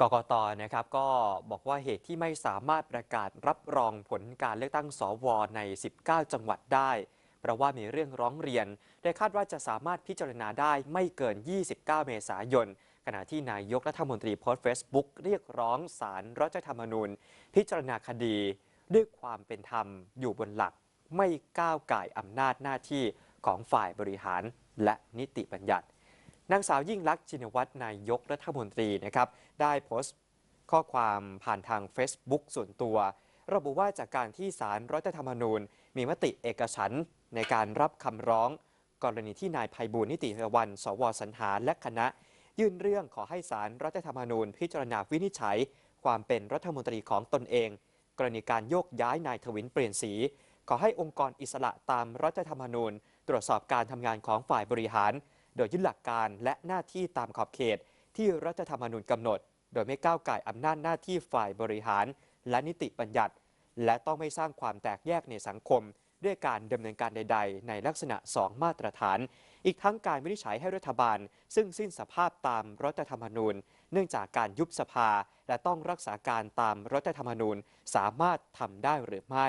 กกตนะครับก็บอกว่าเหตุที่ไม่สามารถประกาศรับรองผลการเลือกตั้งสวใน 19 จังหวัดได้ เพราะว่ามีเรื่องร้องเรียนโดยคาดว่าจะสามารถพิจารณาได้ไม่เกิน 29 เมษายน ขณะที่นายกรัฐมนตรีโพสต์เฟซบุ๊กเรียกร้องศาลรัฐธรรมนูญ พิจารณาคดีด้วยความเป็นธรรมอยู่บนหลัก ไม่ก้าวไก่อำนาจหน้าที่ของฝ่ายบริหารและนิติบัญญัติ นางสาวยิ่งลักษณ์ชินวัตรนายกรัฐมนตรีนะครับได้โพสต์ข้อความผ่านทาง Facebook ส่วนตัว ระบุว่าจากการที่สารรัฐธรรมนูญ มีมติเอกฉันในการรับคำร้อง กรณีที่นายภัยบูลนิติวัน สวสรรหาและคณะ ยื่นเรื่องขอให้สารรัฐธรรมนูญ พิจารณาวินิจฉัย ความเป็นรัฐมนตรีของตนเอง กรณีการโยกย้ายนายทวินเปลี่ยนสี ขอให้องค์กรอิสระตามรัฐธรรมนูญ ตรวจสอบการทำงานของฝ่ายบริหาร โดยยึดหลักการและหน้าที่ตามขอบเขต ที่รัฐธรรมนูญกำหนด โดยไม่ก้าวไก่อำนาจหน้าที่ฝ่ายบริหาร และนิติบัญญัติ และต้องไม่สร้างความแตกแยกในสังคม ด้วยการดำเนินการใด ๆ ในลักษณะ 2 มาตรฐาน อีกทั้งการวินิจฉัยให้รัฐบาล ซึ่งสิ้นสภาพตามรัฐธรรมนูญ เนื่องจากการยุบสภา และต้องรักษาการตามรัฐธรรมนูญสามารถทำได้หรือไม่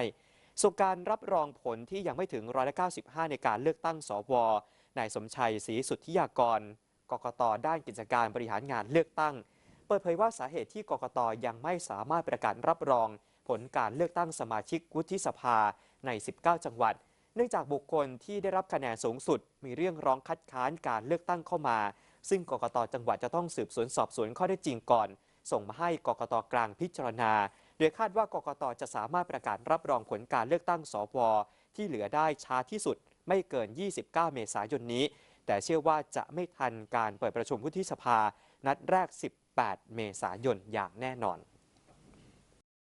ส่วนการรับรองผลที่ยังไม่ถึงร้อยละ95 ในการเลือกตั้งสว นายสมชัยศรีสุทธิยากรกกตด้านกิจการบริหารงานเลือกตั้ง เปิดเผยว่าสาเหตุที่กกตยังไม่สามารถประกาศรับรอง ผลการเลือกตั้งสมาชิกวุฒิสภาใน 19 จังหวัด เนื่องจากบุคคลที่ได้รับคะแนนสูงสุด มีเรื่องร้องคัดค้านการเลือกตั้งเข้ามา ซึ่งกกตจังหวัดจะต้องสืบสวนสอบสวนข้อเท็จจริงก่อน ส่งมาให้กกตกลางพิจารณา โดยคาดว่ากกตจะสามารถประกาศรับรองผลการเลือกตั้งสวที่เหลือได้ช้าที่สุด ไม่เกิน 29 เมษายนนี้ แต่เชื่อว่าจะไม่ทันการเปิดประชุมวุฒิสภา นัดแรก 18 เมษายนอย่างแน่นอน